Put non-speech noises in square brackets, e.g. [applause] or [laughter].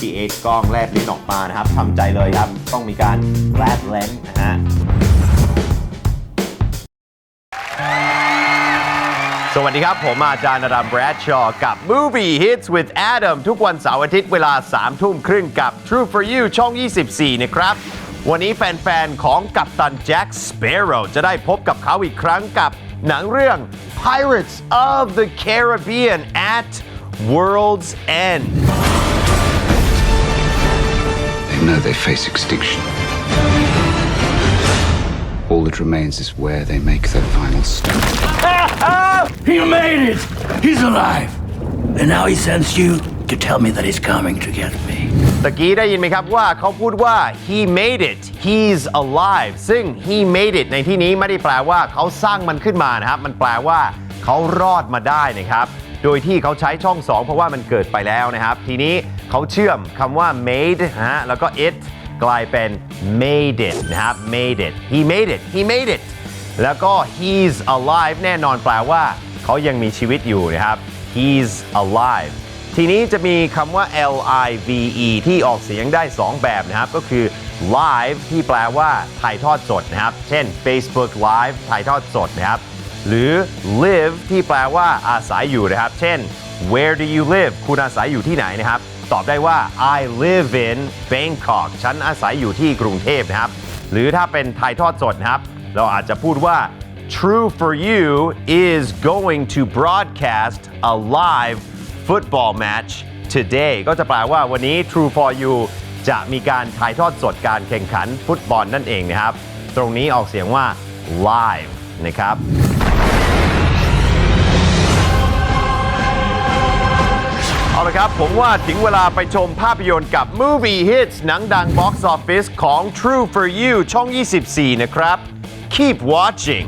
พี่เอชกล้องแลบลิ้นออกมานะครับทำใจเลยครับ ต้องมีการแลบเลนนะฮะสวัสดีครับ ผมอาจารย์อดัมแบรดชอว์กับ Movie Hits with Adam ทุกวันเสาร์อาทิตย์เวลา 3 ทุ่มครึ่งกับ True for You ช่อง 24 นะครับ วันนี้แฟน ๆ ของกัปตันแจ็คสเปโร่จะได้พบกับเขาอีกครั้งกับหนังเรื่อง Pirates of the Caribbean at World's End know they face extinction. All that remains is where they make their final stand. [laughs] He made it! He's alive! And now he sends you to tell me that he's coming to get me. ตะกี้ได้ยินไหมครับว่าเขาพูดว่า he made it he's alive ซึ่ง he made it ในที่นี้ไม่ได้แปลว่าเขาสร้างมันขึ้นมานะครับ มันแปลว่าเขารอดมาได้นะครับ โดยที่เขาใช้ช่อง 2 เพราะว่ามันเกิดไปแล้วนะครับ ทีนี้เขาเชื่อมคำว่า made ฮะแล้วก็ it กลายเป็น made it นะครับ made it he made it he made it แล้วก็ he's alive แน่นอนแปลว่า เขายังมีชีวิตอยู่นะครับ he's alive ทีนี้จะมีคำว่า L I V E ที่ออกเสียงได้ 2 แบบนะครับ ก็คือ live ที่แปลว่าถ่ายทอดสดนะครับ เช่น Facebook Live ถ่ายทอดสดนะครับ หรือ live ที่แปลว่าอาศัยอยู่นะครับ เช่น where do you live คุณอาศัยอยู่ที่ไหนนะครับ ตอบได้ว่า I live in Bangkok ฉันอาศัยอยู่ที่กรุงเทพนะครับ หรือถ้าเป็นถ่ายทอดสดนะครับ เราอาจจะพูดว่า True for You is going to broadcast a live football match today ก็จะแปลว่าวันนี้ True for You จะมีการถ่ายทอดสดการแข่งขันฟุตบอลนั่นเองนะครับ ตรงนี้ออกเสียงว่า live นะครับ ครับ ผมว่าถึงเวลาไปชมภาพยนตร์กับ Movie Hits หนังดัง Box Office ของ True for You ช่อง 24 นะครับ Keep watching